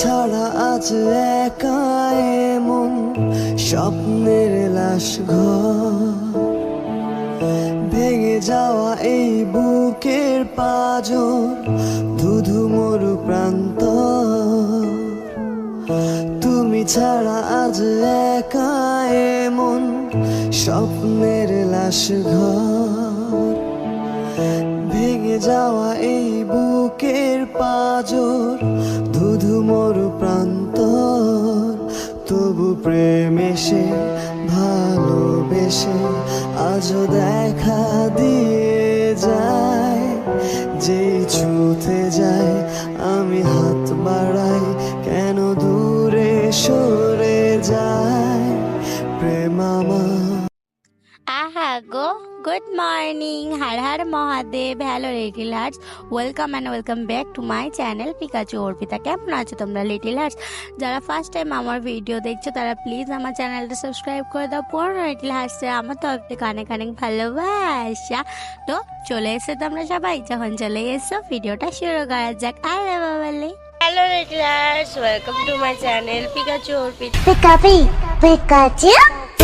ছাড়া আজ একা স্বপ্নের লাশ ভেঙে যাওয়া এই বুকের পাজর, ধুধু মরু প্রান্ত। তুমি ছাড়া আজ একা এমন স্বপ্নের লাশ ভেঙে যাওয়া এই বুকের পাজর মরু প্রান্ত তবু প্রেম এসে, ভালোবেসে, আজও দেখা দিয়ে যায়। যে ছুতে যায়, আমি হাত বাড়াই, কেন দূরে সরে good morning Har Har Mahadev hello little hearts welcome and welcome back to my channel Pikachu Arpita. কেমন আছো তোমরা লিটিল হার্টস? যারা ফার্স্ট টাইম আমার ভিডিও দেখছ তারা প্লিজ আমার চ্যানেলটা সাবস্ক্রাইব করে দাও। পুরো লিটিল হার্টসে আমার তরফ থেকে অনেক অনেক ভালোবাসা। তো চলে এসে তোমরা সবাই যখন চলে এসো ভিডিওটা শুরু করা যাক। আরে বাবালে hello little hearts welcome to my channel Pikachu Arpita.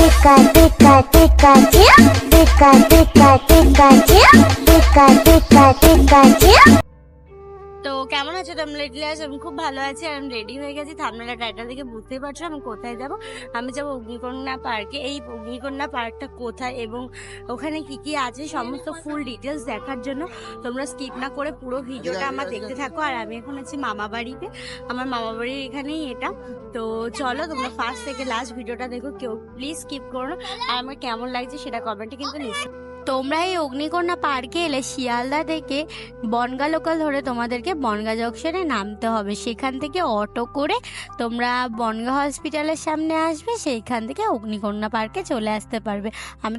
tikka tikka tikka tikka tikka tikka tikka tikka tikka tikka tikka tikka তো কেমন আছো? তোমরা লিটলাস আমি খুব ভালো আছি আর আমি রেডি হয়ে গেছি। থামনাটা টাইটেল থেকে বুঝতেই পারছ আমি কোথায় যাব? আমি যাব অগ্নিকন্যা পার্কে এই অগ্নিকন্যা পার্কটা কোথায় এবং ওখানে কি কি আছে? সমস্ত ফুল ডিটেলস দেখার জন্য তোমরা স্কিপ না করে পুরো ভিডিওটা আমার দেখতে থাকো। আর আমি এখন আছি মামা বাড়িতে। আমার মামা বাড়ির এখানেই এটা। তো চলো তোমরা ফার্স্ট থেকে লাস্ট ভিডিওটা দেখো। কেউ প্লিজ স্কিপ করো আর আমার কেমন লাগছে সেটা কমেন্টে কিন্তু লিখো তোমরা এই অগ্নিকন্যা পার্কে এলে শিয়ালদা থেকে বনগা লোকাল ধরে তোমাদেরকে বনগা জংশনে নামতে হবে। সেখান থেকে অটো করে তোমরা বনগা হসপিটালের সামনে আসবে, সেইখান থেকে অগ্নিকন্যা পার্কে চলে আসতে পারবে। আমি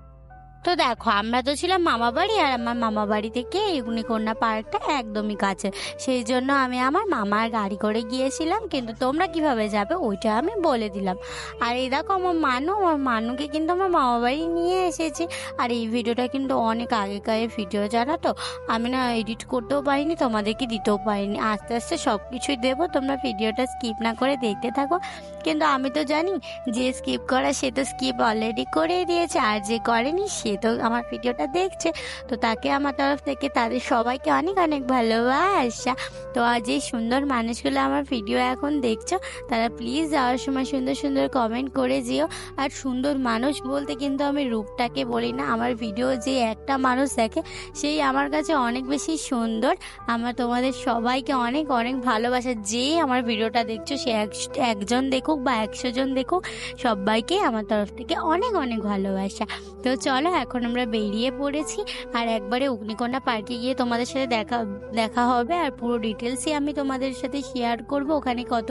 তো দেখো, আমরা তো ছিলাম মামা বাড়ি আর আমার মামা বাড়ি থেকে এই অগ্নিকন্যা পার্কটা একদমই কাছে। সেই জন্য আমি আমার মামার গাড়ি করে গিয়েছিলাম, কিন্তু তোমরা কীভাবে যাবে ওইটা আমি বলে দিলাম। আর এই দেখো, আমার মানু, আমার মানুকে কিন্তু আমার মামা বাড়ি নিয়ে এসেছি। আর এই ভিডিওটা কিন্তু অনেক আগেকার ভিডিও, জানো তো? আমি না এডিট করতেও পারিনি, তোমাদেরকে দিতেও পারিনি। আস্তে আস্তে সব কিছুই দেবো, তোমরা ভিডিওটা স্কিপ না করে দেখতে থাকো। কিন্তু আমি তো জানি, যে স্কিপ করা সে তো স্কিপ অলরেডি করেই দিয়েছে, আর যে করেনি সে তো আমার ভিডিওটা দেখছে। তো তাকে আমার তরফ থেকে, তাদের সবাইকে অনেক অনেক ভালোবাসা। তো এই সুন্দর মানুষগুলো আমার ভিডিও এখন দেখছ, তারা প্লিজ যাওয়ার সময় সুন্দর সুন্দর কমেন্ট করে যেও। আর সুন্দর মানুষ বলতে কিন্তু আমি রূপটাকে বলি না, আমার ভিডিও যে একটা মানুষ দেখে, সেই আমার কাছে অনেক বেশি সুন্দর। আমার তোমাদের সবাইকে অনেক অনেক ভালোবাসা। যে আমার ভিডিওটা দেখছ, সে এক- একজন দেখুক বা একশো জন দেখুক, সবাইকে আমার তরফ থেকে অনেক অনেক ভালোবাসা। তো চলো এখন আমরা বেরিয়ে পড়েছি আর একবারে অগ্নিকন্যা পার্কে গিয়ে তোমাদের সাথে দেখা দেখা হবে আর পুরো ডিটেলসই আমি তোমাদের সাথে শেয়ার করব। ওখানে কত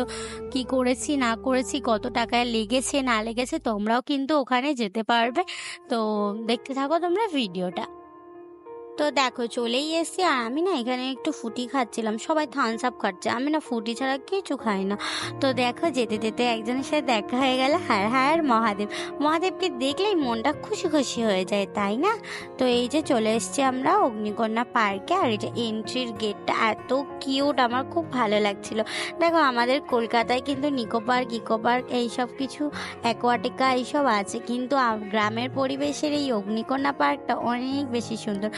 কি করেছি, না করেছি, কত টাকায় লেগেছে, না লেগেছে তোমরাও কিন্তু ওখানে যেতে পারবে। তো দেখতে থাকো তোমরা ভিডিওটা। তো দেখো চলেই এসছি আর আমি না এখানে একটু ফুটি খাচ্ছিলাম। সবাই থামস আপ খাচ্ছে আমি না ফুটি ছাড়া কিছু খাই না। তো দেখো যেতে যেতে একজনের সাথে দেখা হয়ে গেল হার হার মহাদেব। মহাদেবকে দেখলেই মনটা খুশি খুশি হয়ে যায়, তাই না? তো এই যে চলে এসছি আমরা অগ্নিকন্যা পার্কে। আর এটা এন্ট্রির গেটটা এত কিউট আমার খুব ভালো লাগছিল। দেখো আমাদের কলকাতায় কিন্তু নিকো পার্ক, ইকো পার্ক এইসব কিছু অ্যাকোয়াটিকা এইসব আছে। কিন্তু গ্রামের পরিবেশের এই অগ্নিকন্যা পার্কটা অনেক বেশি সুন্দর।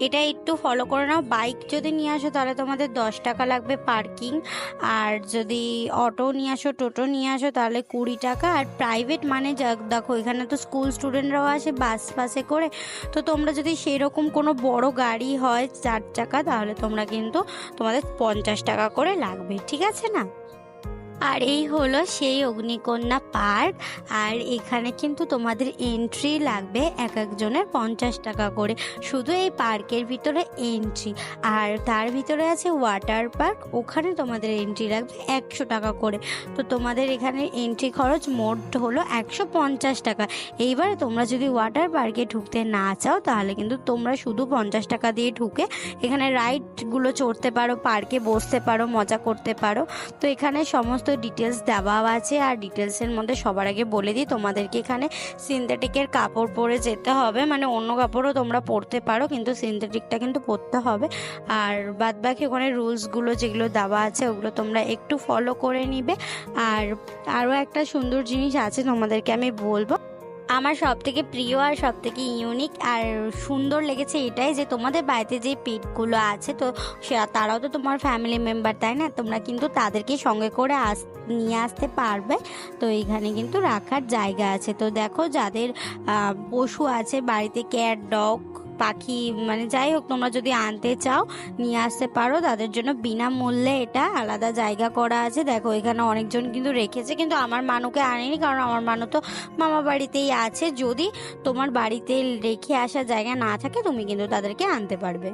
এটা একটু ফলো করে নাও। বাইক যদি নিয়ে আসো, তাহলে তোমাদের দশ টাকা লাগবে পার্কিং আর যদি অটো নিয়ে আসো, টোটো নিয়ে আসো, তাহলে কুড়ি টাকা। আর প্রাইভেট মানে দেখো, এখানে তো স্কুল স্টুডেন্টরাও আসে বাস বাসে করে। তো তোমরা যদি সেরকম কোনো বড় গাড়ি হয় চার চাকা, তাহলে তোমরা কিন্তু তোমাদের পঞ্চাশ টাকা করে লাগবে, ঠিক আছে না? আর এই হলো সেই অগ্নিকন্যা পার্ক। আর এখানে কিন্তু তোমাদের এন্ট্রি লাগবে এক একজনের পঞ্চাশ টাকা করে। শুধু এই পার্কের ভিতরে এন্ট্রি আর তার ভিতরে আছে ওয়াটার পার্ক ওখানে তোমাদের এন্ট্রি লাগবে একশো টাকা করে। তো তোমাদের এখানে এন্ট্রি খরচ মোট হলো একশো পঞ্চাশ টাকা। এইবারে তোমরা যদি ওয়াটার পার্কে ঢুকতে না চাও, তাহলে কিন্তু তোমরা শুধু পঞ্চাশ টাকা দিয়ে ঢুকে এখানে রাইডগুলো চড়তে পারো পার্কে বসতে পারো, মজা করতে পারো। তো এখানে সমস্ত সমস্ত ডিটেলস দেওয়া আছে আর ডিটেলসের মধ্যে সবার আগে বলে দিই, তোমাদেরকে এখানে সিনথেটিকের কাপড় পরে যেতে হবে মানে অন্য কাপড়ও তোমরা পরতে পারো, কিন্তু সিনথেটিকটা কিন্তু পরতে হবে। আর বাদ বাকি ওখানে রুলসগুলো যেগুলো দেওয়া আছে, ওগুলো তোমরা একটু ফলো করে নিবে। আর আরও একটা সুন্দর জিনিস আছে তোমাদেরকে আমি বলব আমার সব থেকে প্রিয় আর সব থেকে ইউনিক আর সুন্দর লেগেছে এটাই যে তোমাদের বাড়িতে যে পেটগুলো আছে, তো তারাও তো তোমার ফ্যামিলি মেম্বার তাই না? তোমরা কিন্তু তাদেরকে সঙ্গে করে আস, নিয়ে আসতে পারবে। তো এখানে কিন্তু রাখার জায়গা আছে। তো দেখো যাদের পশু আছে, বাড়িতে ক্যাট ডগ পাখি মানে যাই হোক, তোমরা যদি আনতে চাও, নিয়ে আসতে পারো। তাদের জন্য বিনামূল্যে এটা আলাদা জায়গা করা আছে। দেখো, এখানে অনেকজন কিন্তু রেখেছে, কিন্তু আমার মানুকে আনেনি, কারণ আমার মানু তো মামা বাড়িতেই আছে। যদি তোমার বাড়িতে রেখে আসা জায়গা না থাকে, তুমি কিন্তু তাদেরকে আনতে পারবে।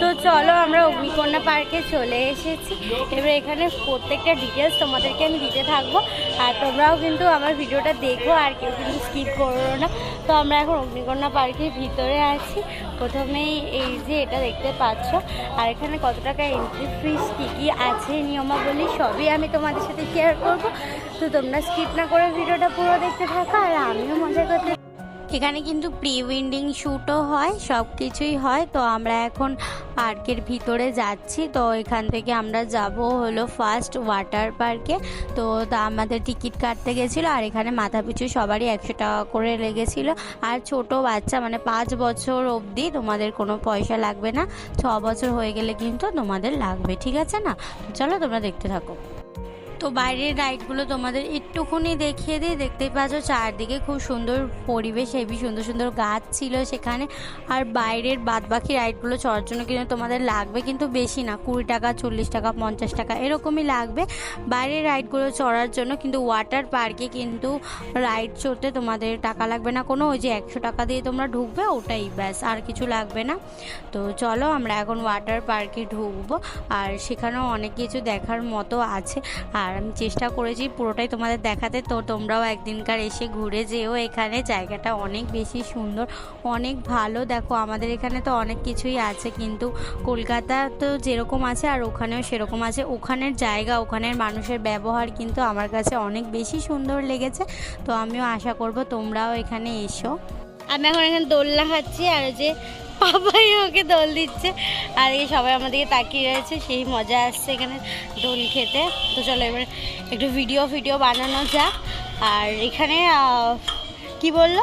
তো চলো আমরা অগ্নিকন্যা পার্কে চলে এসেছি। এবার এখানে প্রত্যেকটা ডিটেলস তোমাদেরকে আমি দিতে থাকব। আর তোমরাও কিন্তু আমার ভিডিওটা দেখো, আর কেউ কিন্তু স্কিপ করো না। তো আমরা এখন অগ্নিকন্যা পার্কের ভিতরে আছি। প্রথমেই এই যে এটা দেখতে পাচ্ছ। আর এখানে কত টাকা এন্ট্রি ফিস কী কী আছে, নিয়মাবলী, সবই আমি তোমাদের সাথে শেয়ার করব। তো তোমরা স্কিপ না করে ভিডিওটা পুরো দেখতে থাকো, আর আমিও মজা করতে এখানে কিন্তু প্রি উইন্ডিং শ্যুটও হয় সব কিছুই হয়। তো আমরা এখন পার্কের ভিতরে যাচ্ছি। তো এখান থেকে আমরা যাব হলো ফার্স্ট ওয়াটার পার্কে। তো আমাদের টিকিট কাটতে গেছিল আর এখানে মাথা পিছু সবারই একশো টাকা করে লেগেছিলো। আর ছোট বাচ্চা মানে পাঁচ বছর অবধি তোমাদের কোনো পয়সা লাগবে না। ছ বছর হয়ে গেলে কিন্তু তোমাদের লাগবে, ঠিক আছে না? চলো তোমরা দেখতে থাকো। তো বাইরের রাইডগুলো তোমাদের একটুখানি দেখিয়ে দিই। দেখতেই পাচ্ছ চারদিকে খুব সুন্দর পরিবেশ হেবি সুন্দর সুন্দর গাছ ছিল সেখানে। আর বাইরের বাদবাকি রাইডগুলো চড়ার জন্য কিন্তু তোমাদের লাগবে কিন্তু বেশি না, কুড়ি টাকা, চল্লিশ টাকা, পঞ্চাশ টাকা এরকমই লাগবে। বাইরের রাইডগুলো চড়ার জন্য কিন্তু ওয়াটার পার্কে কিন্তু রাইড চড়তে তোমাদের টাকা লাগবে না। কোনো ওই যে একশো টাকা দিয়ে তোমরা ঢুকবে ওটাই ব্যাস, আর কিছু লাগবে না। তো চলো আমরা এখন ওয়াটার পার্কে ঢুকবো। আর সেখানেও অনেক কিছু দেখার মতো আছে। আর আমি চেষ্টা করেছি পুরোটাই তোমাদের দেখাতে। তো তোমরাও একদিনকার এসে ঘুরে যেও। এখানে জায়গাটা অনেক বেশি সুন্দর, অনেক ভালো। দেখো, আমাদের এখানে তো অনেক কিছুই আছে, কিন্তু কলকাতা তো যেরকম আছে আর ওখানেও সেরকম আছে। ওখানের জায়গা, ওখানের মানুষের ব্যবহার কিন্তু আমার কাছে অনেক বেশি সুন্দর লেগেছে। তো আমিও আশা করব তোমরাও এখানে এসো। আমি এখন এখানে দোলনা খাচ্ছি আর যে পাপাই ওকে দোল দিচ্ছে। আর এই সবাই আমাদেরকে তাকিয়ে রয়েছে সেই মজা আসছে এখানে দোল খেতে। তো চলো এবার একটু ভিডিও ভিডিও বানানো যাক। আর এখানে কি বলল?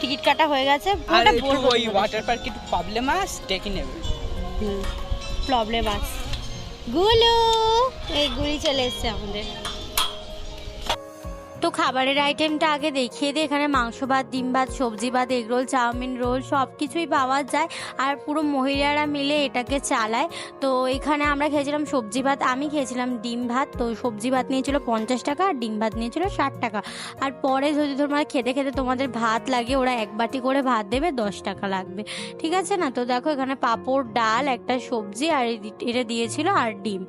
টিকিট কাটা হয়ে গেছে। আর বলব ওই ওয়াটার পার্কে একটু প্রবলেম আস ডেকে নেবে। প্রবলেম আছে গুলু এই গুলি চলে এসছে আমাদের। তো খাবারের আইটেমটা আগে দেখিয়ে দিই এখানে মাংস ভাত, ডিম ভাত, সবজি ভাত এগরোল চাউমিন রোল সব কিছুই পাওয়া যায়। আর পুরো মহিলারা মিলে এটাকে চালায়। তো এখানে আমরা খেয়েছিলাম সবজি ভাত, আমি খেয়েছিলাম ডিম ভাত। তো সবজি ভাত নিয়েছিল পঞ্চাশ টাকা আর ডিম ভাত নিয়েছিল ষাট টাকা। আর পরে যদি তোমরা খেতে খেতে তোমাদের ভাত লাগে, ওরা এক বাটি করে ভাত দেবে, দশ টাকা লাগবে। ঠিক আছে না? তো দেখো এখানে পাঁপড়, ডাল, একটা সবজি, আর এটা দিয়েছিল আর ডিম।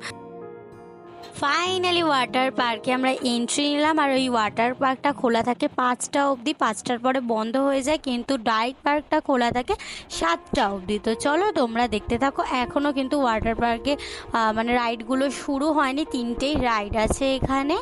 ফাইনালি ওয়াটার পার্কে আমরা এন্ট্রি নিলাম আর ওই ওয়াটার পার্কটা খোলা থাকে পাঁচটা অবধি। পাঁচটার পরে বন্ধ হয়ে যায়, কিন্তু ডাইট পার্কটা খোলা থাকে সাতটা অবধি। তো চলো তোমরা দেখতে থাকো এখনও কিন্তু ওয়াটার পার্কে মানে রাইডগুলো শুরু হয়নি, তিনটেই রাইড আছে এখানে।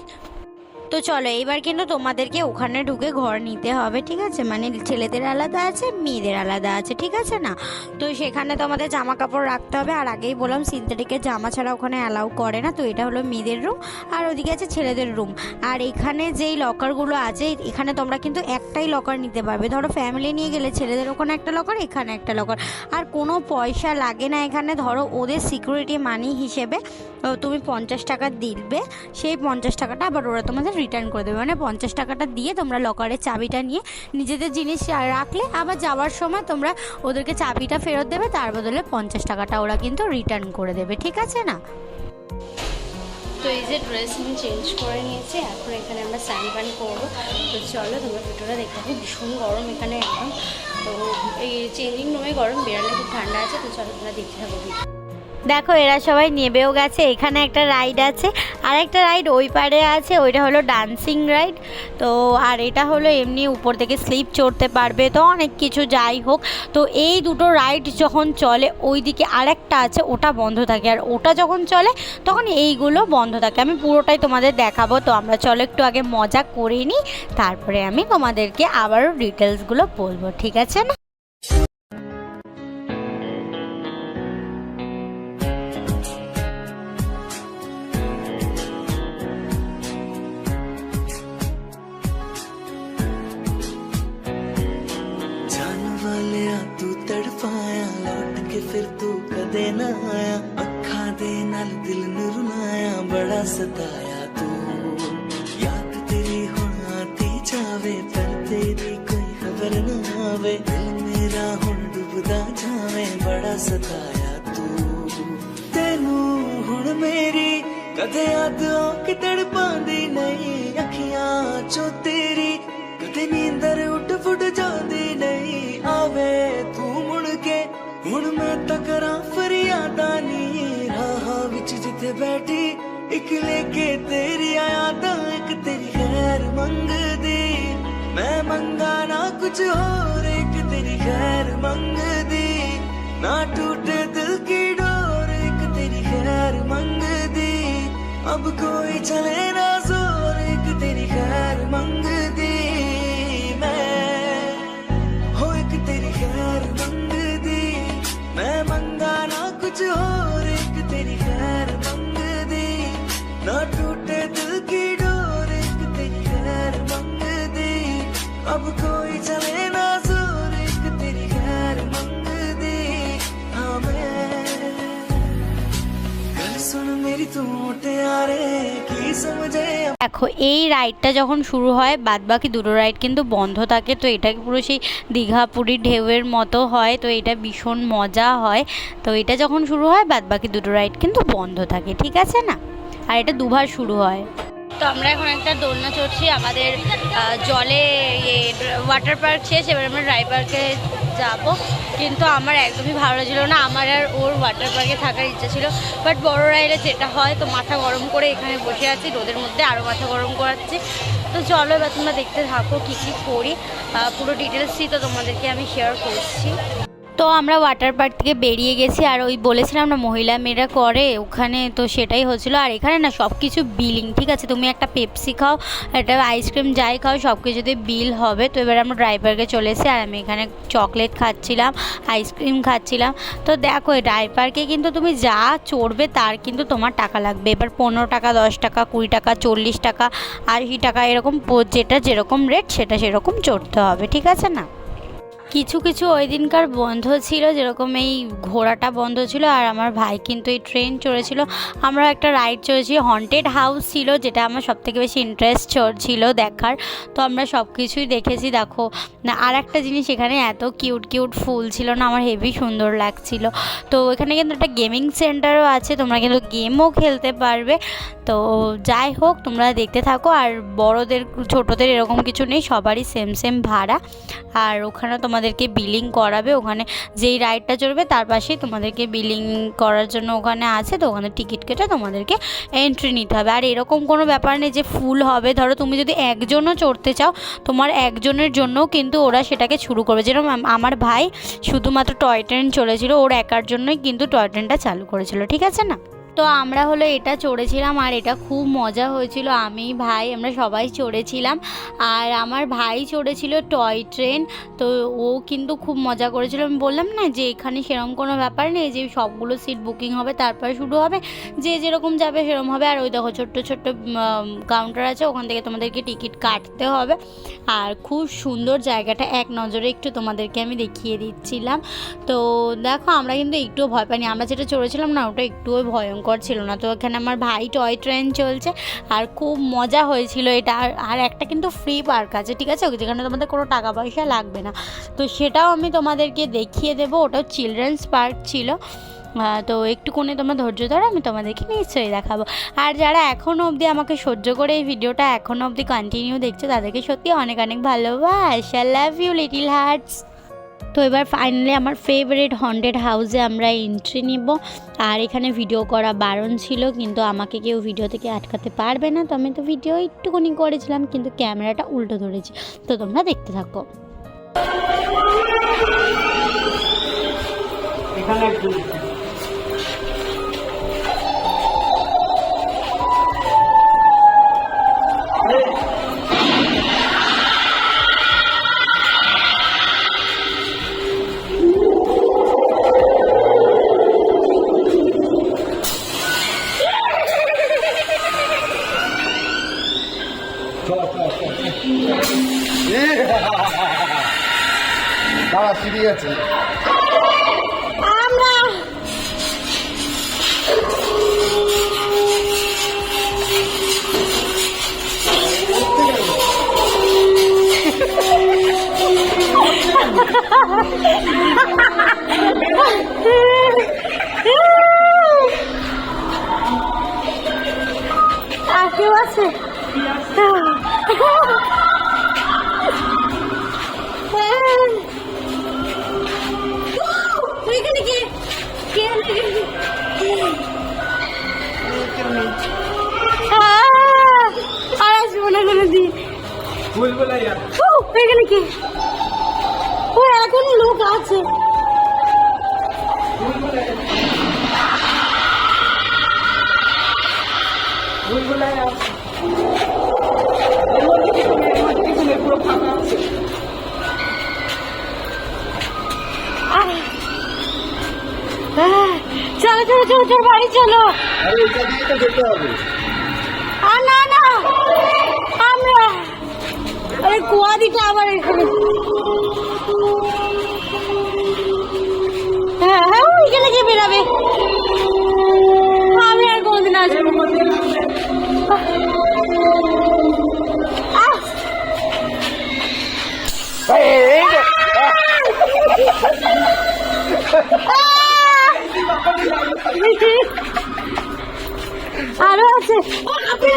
তো চলো, এবার কিন্তু তোমাদেরকে ওখানে ঢুকে ঘর নিতে হবে, ঠিক আছে? মানে ছেলেদের আলাদা আছে, মেয়েদের আলাদা আছে, ঠিক আছে না? তো সেখানে তোমাদের জামা কাপড় রাখতে হবে, আর আগেই বললাম সিনথেটিকের জামা ছাড়া ওখানে অ্যালাউ করে না, তো এটা হলো মেয়েদের রুম, আর ওদিকে আছে ছেলেদের রুম। আর এখানে যেই লকারগুলো আছে, এখানে তোমরা কিন্তু একটাই লকার নিতে পারবে। ধরো ফ্যামিলি নিয়ে গেলে ছেলেদের ওখানে একটা লকার, এখানে একটা লকার। আর কোনো পয়সা লাগে না এখানে, ধরো, ওদের সিকিউরিটি মানি হিসেবে তুমি পঞ্চাশ টাকা দিবে, সেই পঞ্চাশ টাকাটা আবার ওরা তোমাদের রিটার্ন করে দেবে। মানে পঞ্চাশ টাকাটা দিয়ে তোমরা লকারের চাবিটা নিয়ে নিজেদের জিনিস রাখলে, আবার যাওয়ার সময় তোমরা ওদেরকে চাবিটা ফেরত দেবে, তার বদলে পঞ্চাশ টাকাটা ওরা কিন্তু রিটার্ন করে দেবে। ঠিক আছে না? তো এই যে ড্রেস আমি চেঞ্জ করে নিয়েছি, এখন এখানে আমরা স্নান পান করব তো চলো তোমরা ভিডিওটা দেখতে পাবো ভীষণ গরম এখানে একদম। তো এই চেঞ্জিং রুমে গরম বেরালে খুব ঠান্ডা আছে, তো চলো তোমরা দেখতে থাকো। video। দেখো, এরা সবাই নেবেও গেছে। এখানে একটা রাইড আছে। আর একটা রাইড ওই পারে আছে, ওইটা হলো ডান্সিং রাইড তো, আর এটা হলো এমনি উপর থেকে স্লিপ চড়তে পারবে। তো, অনেক কিছু যাই হোক। তো, এই দুটো রাইড যখন চলে ওই দিকে আরেকটা আছে, ওটা বন্ধ থাকে। আর ওটা যখন চলে, তখন এইগুলো বন্ধ থাকে। আমি পুরোটাই তোমাদের দেখাবো। তো, আমরা চলো একটু আগে মজা করে নিই। তারপরে আমি তোমাদেরকে আবারও ডিটেলসগুলো বলব। ঠিক আছে না? ਤੂੰ ਨਾ ਆਇਆ ਅੱਖਾਂ ਦੇ ਨਾਲ ਦਿਲ ਨੂੰ ਰੁਲਾਇਆ ਬੜਾ ਸਤਾਇਆ ਤੂੰ। ਯਾਦ ਤੇਰੀ ਹੁਣ ਆਤੀ ਜਾਵੇ, ਪਰ ਤੇਰੀ ਕੋਈ ਖਬਰ ਨਾ ਆਵੇ। ਦਿਲ ਮੇਰਾ ਹੁਣ ਡੁੱਬਦਾ ਜਾਵੇ, ਬੜਾ ਸਤਾਇਆ ਤੂੰ। ਤੈਨੂੰ ਹੁਣ ਮੇਰੀ ਕਦੇ ਯਾਦ ਆ ਕਿ ਨਹੀਂ, ਅੱਖੀਆਂ ਚੋਂ ਤੇਰੀ ਕਦੇ ਨੀਂਦਰ ਉੱਠ ਫੁੱਟ ਜਾਂਦੀ ਨਹੀਂ। ਆਵੇ ਤੂੰ ਮੁੜ ਕੇ, ਹੁਣ ਮੈਂ ਫਰਿਆਦਾਂ ਨੀ ਰਾਹਾਂ ਵਿੱਚ ਜਿੱਥੇ ਬੈਠੀ ਇੱਕ ਲੈ ਕੇ ਤੇਰੀ ਯਾਦਾਂ ਇੱਕ ਤੇਰੀ ਖੈਰ ਮੰਗਦੀ ਮੈਂ ਮੰਗਾ ਨਾ ਕੁਝ ਹੋਰ ਇੱਕ ਤੇਰੀ ਖੈਰ ਮੰਗਦੀ ਨਾ ਟੂਟੇ ਦਿਲ ਕੀ ਡੋਰ ਇੱਕ ਤੇਰੀ ਖੈਰ ਮੰਗਦੀ ਅਬ ਕੋਈ ਚਲੇ ਨਾ ਜ਼ੋਰ ਇੱਕ ਤੇਰੀ ਖੈਰ ਮੰਗਦੀ ਕੁਝ ਹੋਰ ਇੱਕ ਤੇਰੀ ਖੈਰ ਮੰਗਦੀ। ਨਾ ਟੂਟੇ ਦਿਲ ਕੀ ਡੋਰ, ਇੱਕ ਤੇਰੀ ਖੈਰ ਮੰਗਦੀ। ਅਬ ਕੋਈ ਚਲੇ ਨਾ ਜ਼ੋਰ, ਇੱਕ ਤੇਰੀ ਖੈਰ ਮੰਗਦੀ। ਹਾਂ ਮੈਂ। ਗੱਲ ਸੁਣ ਮੇਰੀ ਤੂੰ ਮੁਟਿਆਰੇ। ਕੀ ਸਮਝੇ দেখো, এই রাইডটা যখন শুরু হয় বাদ বাকি দুটো রাইড কিন্তু বন্ধ থাকে। তো এটা পুরো সেই দীঘা পুরীর ঢেউয়ের মতো হয়, তো এটা ভীষণ মজা হয়। তো এটা যখন শুরু হয় বাদ বাকি দুটো রাইড কিন্তু বন্ধ থাকে, ঠিক আছে না? আর এটা দুবার শুরু হয়। তো আমরা এখন একটা দোলনা চড়ছি, আমাদের জলে ইয়ে ওয়াটার পার্ক শেষ, এবার আমরা ড্রাই পার্কে যাব। কিন্তু আমার একদমই ভালো লাগছিল না, আমার আর ওর ওয়াটার পার্কে থাকার ইচ্ছা ছিল। বাট বড় রাইডে যেটা হয়, তো মাথা গরম করে এখানে বসে আছি, রোদের মধ্যে আরও মাথা গরম করাচ্ছি। তো চলো এবার তোমরা দেখতে থাকো কী কী করি। পুরো ডিটেলসই তো তোমাদেরকে আমি শেয়ার করছি। তো আমরা ওয়াটার পার্ক থেকে বেরিয়ে গেছি আর ওই বলেছিলাম না মহিলা মেয়েরা করে, ওখানে তো সেটাই হচ্ছিল। আর এখানে না সব কিছু বিলিং ঠিক আছে? তুমি একটা পেপসি খাও, একটা আইসক্রিম যাই খাও সব কিছুতে বিল হবে। তো এবার আমরা ড্রাইভারকে চলে এসে আর আমি এখানে চকলেট খাচ্ছিলাম আইসক্রিম খাচ্ছিলাম। তো দেখো, এই ড্রাই পার্কে কিন্তু তুমি যা চড়বে তার কিন্তু তোমার টাকা লাগবে। এবার পনেরো টাকা, দশ টাকা, কুড়ি টাকা, চল্লিশ টাকা, আশি টাকা, এরকম যেটা যেরকম রেট সেটা সেরকম চড়তে হবে, ঠিক আছে না? কিছু কিছু ওই দিনকার বন্ধ ছিল, যেরকম এই ঘোড়াটা বন্ধ ছিল আর আমার ভাই কিন্তু এই ট্রেন চড়েছিল। আমরা একটা রাইড চড়েছি হন্টেড হাউস ছিল, যেটা আমার সব থেকে বেশি ইন্টারেস্ট ছিল দেখার। তো আমরা সব কিছুই দেখেছি, দেখো। না আর একটা জিনিস এখানে এত কিউট কিউট ফুল ছিল না, আমার হেভি সুন্দর লাগছিল। তো এখানে কিন্তু একটা গেমিং সেন্টারও আছে, তোমরা কিন্তু গেমও খেলতে পারবে। তো যাই হোক, তোমরা দেখতে থাকো আর বড়দের, ছোটদের এরকম কিছু নেই, সবারই সেম সেম ভাড়া। আর ওখানে তোমাদেরকে বিলিং করাবে, ওখানে যেই রাইডটা চড়বে তার পাশেই তোমাদেরকে বিলিং করার জন্য ওখানে আছে, তো ওখানে টিকিট কেটে তোমাদেরকে এন্ট্রি নিতে হবে। আর এরকম কোনো ব্যাপার নেই যে ফুল হবে, ধরো তুমি যদি একজনও চড়তে চাও, তোমার একজনের জন্যও কিন্তু ওরা সেটাকে শুরু করবে। যেরকম আমার ভাই শুধুমাত্র টয় ট্রেন চলেছিল ওর একার জন্যই কিন্তু টয় ট্রেনটা চালু করেছিল, ঠিক আছে না? তো আমরা হলো এটা চড়েছিলাম আর এটা খুব মজা হয়েছিল। আমি, ভাই, আমরা সবাই চড়েছিলাম। আর আমার ভাই চড়েছিল টয় ট্রেন, তো ও কিন্তু খুব মজা করেছিল। আমি বললাম, না, যে এখানে সেরকম কোনো ব্যাপার নেই, যে সবগুলো সিট বুকিং হবে, তারপরে শুরু হবে। যে যেরকম যাবে সেরকম হবে। আর ওই দেখো, ছোট্ট ছোট্ট কাউন্টার আছে, ওখান থেকে তোমাদেরকে টিকিট কাটতে হবে। আর খুব সুন্দর জায়গাটা, এক নজরে একটু তোমাদেরকে আমি দেখিয়ে দিচ্ছিলাম। তো দেখো, আমরা কিন্তু একটুও ভয় পাইনি। আমরা যেটা চড়েছিলাম না, ওটা একটুও ভয়ঙ্কর ছিল না। তো এখানে আমার ভাই টয় ট্রেন চলছে আর খুব মজা হয়েছিল এটা। আর আর একটা কিন্তু ফ্রি পার্ক আছে, ঠিক আছে? যেখানে তোমাদের কোনো টাকা পয়সা লাগবে না। তো সেটাও আমি তোমাদেরকে দেখিয়ে দেবো। ওটাও চিলড্রেন্স পার্ক ছিল। তো একটুকুনি তোমরা ধৈর্য ধরো আমি তোমাদেরকে নিশ্চয়ই দেখাবো। আর যারা এখনও অবধি আমাকে সহ্য করে এই ভিডিওটা এখনও অবধি কন্টিনিউ দেখছে, তাদেরকে সত্যি অনেক অনেক ভালোবাসা। লাভ ইউ লিটিল হার্টস তো এবার ফাইনালি আমার ফেভারিট হন্ডেড হাউসে আমরা এন্ট্রি নিব। আর এখানে ভিডিও করা বারণ ছিল, কিন্তু আমাকে কেউ ভিডিও থেকে আটকাতে পারবে না। তো আমি তো ভিডিও একটুখানি করেছিলাম, কিন্তু ক্যামেরাটা উল্টো ধরেছি। তো তোমরা দেখতে থাকো। দাঁড়া কেউ আছে? এখানে কে? কে আর আসব না কোনোদিন ও, এখানে কে? ও এখন লোক আছে। চলো বাড়ি চলো। আরে না না। আমরা আরে কুয়া দিটা আবার এখানে। হ্যাঁ হ্যাঁ ওইখানে গিয়ে বেরাবে। আমি আর কোনদিন আসব আহ! আছে ও, আপনি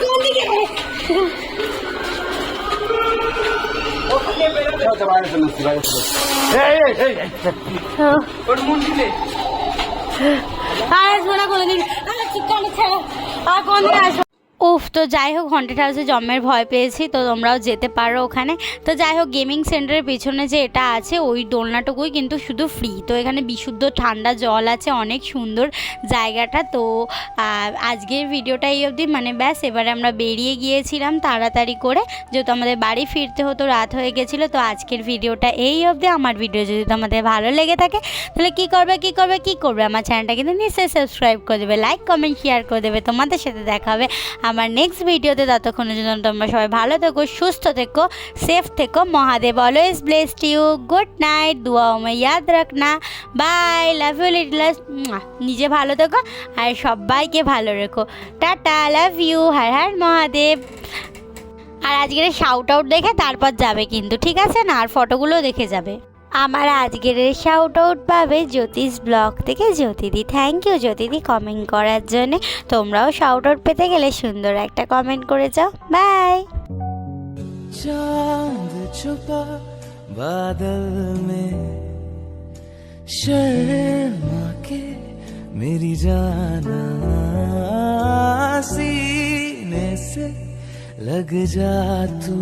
কোন দিকে এই, এই, আর আসব না কোনোদিন আর চিকেন ছাড়া আসব উফ, তো যাই হোক হন্টেড হাউসে জন্মের ভয় পেয়েছি, তো তোমরাও যেতে পারো ওখানে। তো যাই হোক গেমিং সেন্টারের পিছনে যে এটা আছে, ওই দোলনাটুকুই কিন্তু শুধু ফ্রি তো এখানে বিশুদ্ধ ঠান্ডা জল আছে, অনেক সুন্দর জায়গাটা। তো আজকের ভিডিওটা এই অবধি মানে ব্যাস, এবারে আমরা বেরিয়ে গিয়েছিলাম তাড়াতাড়ি করে। যেহেতু আমাদের বাড়ি ফিরতে হতো, রাত হয়ে গেছিল, তো আজকের ভিডিওটা এই অবধি। আমার ভিডিও যদি তোমাদের ভালো লেগে থাকে, তাহলে কী করবে কী করবে কী করবে? আমার চ্যানেলটা কিন্তু নিশ্চয়ই সাবস্ক্রাইব করে দেবে লাইক কমেন্ট শেয়ার করে দেবে। তোমাদের সাথে দেখা হবে। আমার নেক্সট ভিডিওতে ততক্ষণের জন্য তোমরা সবাই ভালো থেকো, সুস্থ থেকো সেফ থেকো। Mahadev always blessed you good night দুয়া আমায় ইয়াদ রাখনা। বাই লাভ ইউ লিটলাস নিজে ভালো থেকো আর সবাইকে ভালো রেখো। Tata. Love you Har Har Mahadev. আর আজকের শাউট আউট দেখে তারপর যাবে কিন্তু, ঠিক আছে? না, আর ফটোগুলো দেখে যাবে। আমার আজকের শাউট আউট পাবে জ্যোতিষ ব্লগ থেকে জ্যোতিদি থ্যাংক ইউ জ্যোতিদি কমেন্ট করার জন্যে তোমরাও শাউট আউট পেতে গেলে সুন্দর একটা কমেন্ট করে যাও বাই चांद छुपा बादल में शर्मा के मेरी जाना सीने से लग जा तू